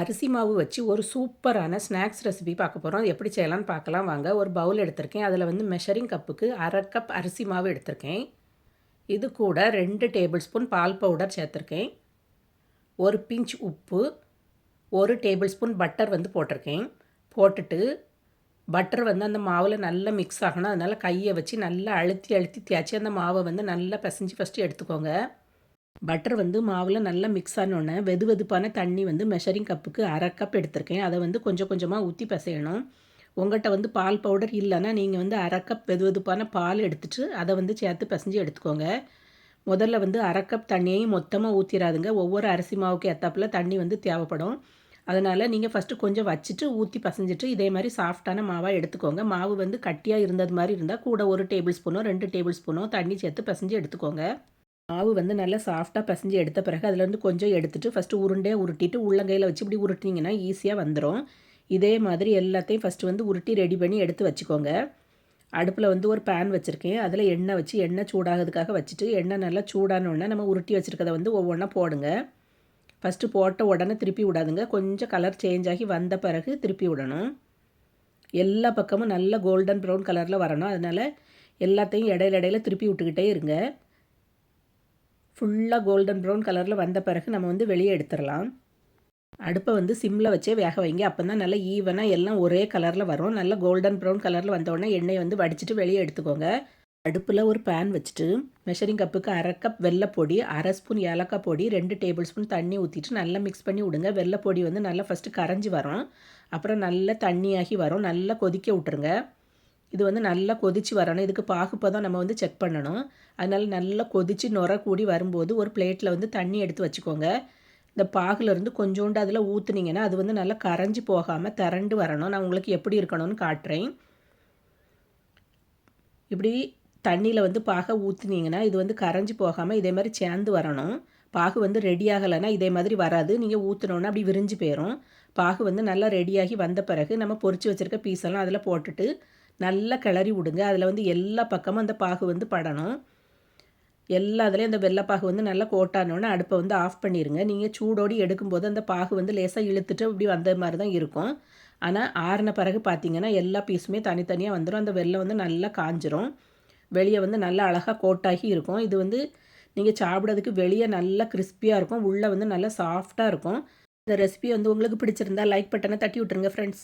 அரிசி மாவு வச்சு ஒரு சூப்பரான ஸ்நாக்ஸ் ரெசிபி பார்க்க போகிறோம் எப்படி செய்யலாம்னு பார்க்கலாம். வாங்க ஒரு பவுல் எடுத்திருக்கேன். அதில் வந்து மெஷரிங் கப்புக்கு அரை கப் அரிசி மாவு எடுத்திருக்கேன். இது கூட ரெண்டு டேபிள் ஸ்பூன் பால் பவுடர் சேர்த்துருக்கேன். ஒரு பிஞ்ச் உப்பு ஒரு டேபிள் ஸ்பூன் பட்டர் வந்து போட்டிருக்கேன். போட்டுட்டு பட்டர் வந்து அந்த மாவில் நல்லா மிக்ஸ் ஆகணும். அதனால் கையை வச்சு நல்லா அழுத்தி அழுத்தி தேய்ச்சி அந்த மாவை வந்து நல்லா பிசைஞ்சு ஃபஸ்ட்டு எடுத்துக்கோங்க. பட்டர் வந்து மாவில் நல்லா மிக்ஸ் ஆனோடனே வெது வெதுப்பான தண்ணி வந்து மெஷரிங் கப்புக்கு அரை கப் எடுத்திருக்கேன். அதை வந்து கொஞ்சம் கொஞ்சமாக ஊற்றி பிசையணும். உங்கள்கிட்ட வந்து பால் பவுடர் இல்லைன்னா நீங்கள் வந்து அரை கப் வெது வெதுப்பான பால் எடுத்துகிட்டு அதை வந்து சேர்த்து பிசைஞ்சு எடுத்துக்கோங்க. முதல்ல வந்து அரை கப் தண்ணியையும் மொத்தமாக ஊற்றிடாதுங்க ஒவ்வொரு அரிசி மாவுக்கு ஏற்றாப்பில் தண்ணி வந்து தேவைப்படும். அதனால் நீங்கள் ஃபஸ்ட்டு கொஞ்சம் வச்சுட்டு ஊற்றி பசைஞ்சிட்டு இதே மாதிரி சாஃப்டான மாவாக எடுத்துக்கோங்க. மாவு வந்து கட்டியாக இருந்தது மாதிரி இருந்தால் கூட ஒரு டேபிள் ஸ்பூனோ ரெண்டு டேபிள் ஸ்பூனோ தண்ணி சேர்த்து பசைஞ்சு எடுத்துக்கோங்க. மாவு வந்து நல்லா சாஃப்டாக பசைஞ்சு எடுத்த பிறகு அதுலேருந்து கொஞ்சம் எடுத்துகிட்டு ஃபஸ்ட்டு உருண்டையாக உருட்டிட்டு உள்ளங்கையில் வச்சு இப்படி உருட்டினீங்கன்னா ஈஸியாக வந்துடும் இதே மாதிரி எல்லாத்தையும் ஃபஸ்ட்டு வந்து உருட்டி ரெடி பண்ணி எடுத்து வச்சுக்கோங்க. அடுப்பில் வந்து ஒரு பேன் வச்சுருக்கேன். அதில் எண்ணெய் வச்சு எண்ணெய் சூடாகிறதுக்காக வச்சுட்டு எண்ணெய் நல்லா சூடானோடனே நம்ம உருட்டி வச்சுருக்கதை வந்து ஒவ்வொன்றா போடுங்க. ஃபஸ்ட்டு போட்ட உடனே திருப்பி விடாதுங்க. கொஞ்சம் கலர் சேஞ்ச் ஆகி வந்த பிறகு திருப்பி விடணும். எல்லா பக்கமும் நல்ல கோல்டன் ப்ரௌன் கலரில் வரணும். அதனால் எல்லாத்தையும் இடையில இடையில திருப்பி விட்டுக்கிட்டே இருங்க. ஃபுல்லாக கோல்டன் ப்ரௌன் கலரில் வந்த பிறகு நம்ம வந்து வெளியே எடுத்துடலாம். அடுப்பை வந்து சிம்மில் வச்சே வேக வைங்க. அப்போ தான் நல்லா ஈவனாக எல்லாம் ஒரே கலரில் வரும். நல்லா கோல்டன் ப்ரௌன் கலரில் வந்தோடனே எண்ணெயை வந்து வடிச்சிட்டு வெளியே எடுத்துக்கோங்க. அடுப்பில் ஒரு பேன் வச்சுட்டு மெஷரிங் கப்புக்கு அரை கப் வெள்ளைப்பொடி அரை ஸ்பூன் ஏலக்காய் பொடி ரெண்டு டேபிள் ஸ்பூன் தண்ணி ஊற்றிட்டு நல்லா மிக்ஸ் பண்ணி விடுங்க. வெள்ளைப்பொடி வந்து நல்லா ஃபஸ்ட்டு கரைஞ்சி வரும். அப்புறம் நல்லா தண்ணியாகி வரும். நல்லா கொதிக்க விட்டுருங்க. இது வந்து நல்லா கொதித்து வரணும். இதுக்கு பாகுப்பதம் நம்ம வந்து செக் பண்ணணும். அதனால் நல்லா கொதித்து நுர கூடி வரும்போது ஒரு பிளேட்டில் வந்து தண்ணி எடுத்து வச்சுக்கோங்க. இந்த பாகுலேருந்து கொஞ்சோண்டு அதில் ஊற்றுனீங்கன்னா அது வந்து நல்லா கரைஞ்சி போகாமல் திரண்டு வரணும். நான் உங்களுக்கு எப்படி இருக்கணும்னு காட்டுறேன். இப்படி தண்ணியில் வந்து பாகை ஊற்றுனீங்கன்னா இது வந்து கரைஞ்சி போகாமல் இதே மாதிரி சேர்ந்து வரணும். பாகு வந்து ரெடி ஆகலைன்னா இதே மாதிரி வராது. நீங்கள் ஊற்றினோன்னா அப்படி விரிஞ்சு போயிடும் பாகு வந்து நல்லா ரெடியாகி வந்த பிறகு நம்ம பொறிச்சு வச்சுருக்க பீஸெல்லாம் அதில் போட்டுட்டு நல்லா கிளறி விடுங்க. அதில் வந்து எல்லா பக்கமும் அந்த பாகு வந்து படணும். எல்லா இதுலேயும் அந்த வெள்ளைப்பாகு வந்து நல்லா கோட்டானோடனே அடுப்பை வந்து ஆஃப் பண்ணிடுங்க நீங்கள் சூடோடி எடுக்கும்போது அந்த பாகு வந்து லேசாக இழுத்துட்டு இப்படி வந்த மாதிரி தான் இருக்கும். ஆனால் ஆறின பிறகு பார்த்தீங்கன்னா எல்லா பீஸுமே தனித்தனியாக வந்துடும் அந்த வெள்ளை வந்து நல்லா காஞ்சிரும். வெளியே வந்து நல்லா அழகாக கோட்டாகி இருக்கும். இது வந்து நீங்கள் சாப்பிட்றதுக்கு வெளியே நல்லா கிறிஸ்பியாக இருக்கும். உள்ளே வந்து நல்லா சாஃப்டாக இருக்கும். இந்த ரெசிபி வந்து உங்களுக்கு பிடிச்சிருந்தா லைக் பட்டனை தட்டி விட்டுருங்க ஃப்ரெண்ட்ஸ்